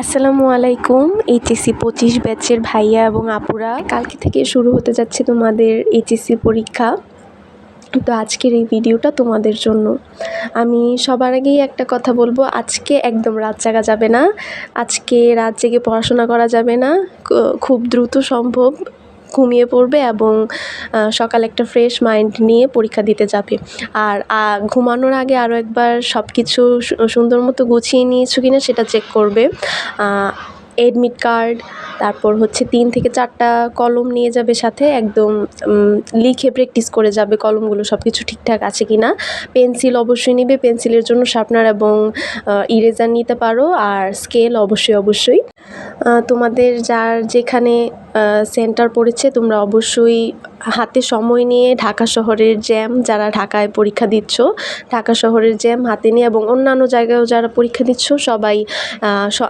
আসসালামু আলাইকুম, এইচএসসি পঁচিশ ব্যাচের ভাইয়া এবং আপুরা। কালকে থেকে শুরু হতে যাচ্ছে তোমাদের এইচএসসি পরীক্ষা। তো আজকের এই ভিডিওটা তোমাদের জন্য। আমি সবার আগেই একটা কথা বলব, আজকে একদম রাত জাগা যাবে না। আজকে রাত জেগে পড়াশোনা করা যাবে না। খুব দ্রুত সম্ভব। ঘুমিয়ে পড়বে এবং সকালে একটা ফ্রেশ মাইন্ড নিয়ে পরীক্ষা দিতে যাবে। আর ঘুমানোর আগে আরও একবার সব কিছু সুন্দর মতো গুছিয়ে নিয়েছো কিনা সেটা চেক করবে। এডমিট কার্ড তারপর হচ্ছে তিন থেকে চারটা কলম নিয়ে যাবে সাথে, একদম লিখে প্র্যাকটিস করে যাবে কলমগুলো সব কিছু ঠিকঠাক আছে কি না পেন্সিল অবশ্যই নেবে পেন্সিলের জন্য শার্পনার এবং ইরেজার নিতে পারো, আর স্কেল অবশ্যই অবশ্যই। তোমাদের যার যেখানে সেন্টার পড়েছে, তোমরা অবশ্যই হাতে সময় নিয়ে ঢাকা শহরের জ্যাম যারা ঢাকায় পরীক্ষা দিচ্ছ, ঢাকা শহরের জ্যাম হাতে নিয়ে এবং অন্যান্য জায়গায়ও যারা পরীক্ষা দিচ্ছ, সবাই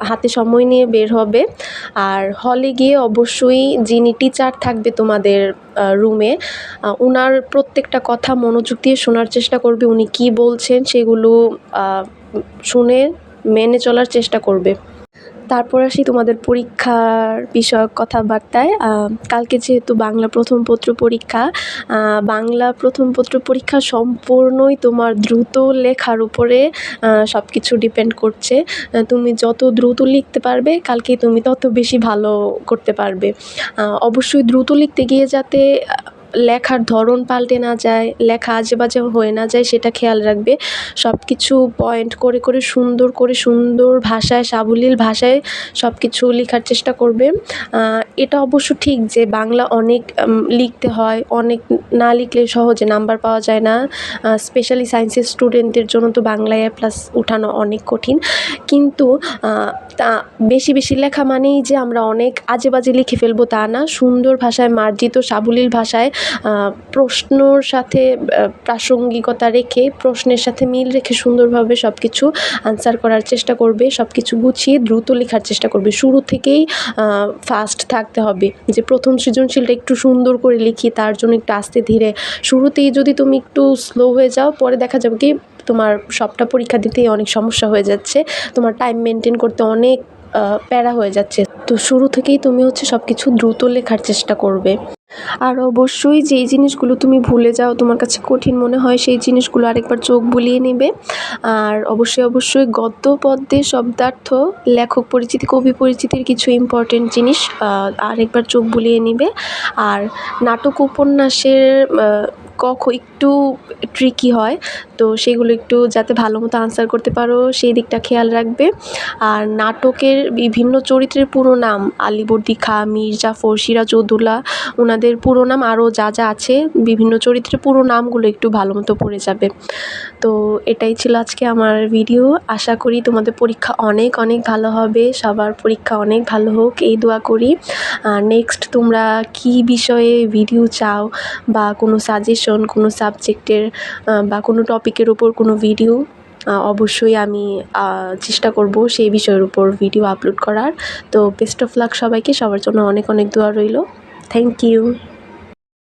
হাতে সময় নিয়ে বের হবে। আর হলে গিয়ে অবশ্যই যিনি টিচার থাকবে তোমাদের রুমে ওনার প্রত্যেকটা কথা মনোযোগ দিয়ে শোনার চেষ্টা করবে, উনি কি বলছেন সেগুলো শুনে মেনে চলার চেষ্টা করবে। তারপর আসি তোমাদের পরীক্ষার বিষয়ক কথাবার্তায়। কালকে যেহেতু বাংলা প্রথম পত্র পরীক্ষা বাংলা প্রথম পত্র পরীক্ষা সম্পূর্ণই তোমার দ্রুত লেখার উপরে সব কিছু ডিপেন্ড করছে। তুমি যত দ্রুত লিখতে পারবে কালকে তুমি তত বেশি ভালো করতে পারবে। অবশ্যই দ্রুত লিখতে গিয়ে যাতে লেখার ধরন পাল্টে না যায়, লেখা আজে বাজে হয়ে না যায়, সেটা খেয়াল রাখবে। সব কিছু পয়েন্ট করে করে, সুন্দর করে, সুন্দর ভাষায়, সাবলীল ভাষায় সব কিছু লেখার চেষ্টা করবে। এটা অবশ্য ঠিক যে বাংলা অনেক লিখতে হয়, অনেক না লিখলে সহজে নাম্বার পাওয়া যায় না। স্পেশালি সায়েন্সের স্টুডেন্টদের জন্য তো বাংলায় প্লাস উঠানো অনেক কঠিন। কিন্তু তা বেশি বেশি লেখা মানেই যে আমরা অনেক আজে বাজে লিখে ফেলব তা না। সুন্দর ভাষায়, মার্জিত, সাবলীল ভাষায় প্রশ্নর সাথে প্রাসঙ্গিকতা রেখে, প্রশ্নের সাথে মিল রেখে সুন্দরভাবে সব কিছু আনসার করার চেষ্টা করবে সব কিছু গুছিয়ে দ্রুত লেখার চেষ্টা করবে। শুরু থেকেই ফাস্ট থাকতে হবে। যে প্রথম সৃজনশীলটা একটু সুন্দর করে লিখি, তার জন্য একটু আস্তে ধীরে। শুরুতেই যদি তুমি একটু স্লো হয়ে যাও, পরে দেখা যাবে কি, তোমার সবটা পরীক্ষা দিতেই অনেক সমস্যা হয়ে যাচ্ছে। তোমার টাইম মেনটেন করতে অনেক প্যারা হয়ে যাচ্ছে। তো শুরু থেকেই তুমি হচ্ছে সব কিছু দ্রুত লেখার চেষ্টা করবে। আর অবশ্যই যেই জিনিসগুলো তুমি ভুলে যাও, তোমার কাছে কঠিন মনে হয় সেই জিনিসগুলো আরেকবার চোখ বুলিয়ে নেবে। আর অবশ্যই অবশ্যই গদ্য, পদ্যে শব্দার্থ, লেখক পরিচিতি, কবি পরিচিতির কিছু ইম্পর্টেন্ট জিনিস আরেকবার চোখ বুলিয়ে নেবে। আর নাটক উপন্যাসের কখ একটু ট্রিকি হয়, তো সেগুলো একটু যাতে ভালো মতো আনসার করতে পারো, সেই দিকটা খেয়াল রাখবে। আর নাটকের বিভিন্ন চরিত্রের পুরো নাম আলিবর্দি খা মীর জাফর সিরাজউদ্দৌলা ওনাদের পুরো নাম আরও যা যা আছে, বিভিন্ন চরিত্রের পুরো নামগুলো একটু ভালো মতো পড়ে যাবে। তো এটাই ছিল আজকে আমার ভিডিও আশা করি তোমাদের পরীক্ষা অনেক অনেক ভালো হবে, সবার পরীক্ষা অনেক ভালো হোক, এই দোয়া করি। আর নেক্সট তোমরা কি বিষয়ে ভিডিও চাও বা কোনো সাজেশন কোনো সাবজেক্টের বা কোনো টপিকের ওপর কোনো ভিডিও অবশ্যই আমি চেষ্টা করব সেই বিষয়ের উপর ভিডিও আপলোড করার। তো বেস্ট অফ লাক সবাইকে। সবার জন্য অনেক অনেক দোয়া রইল। Thank you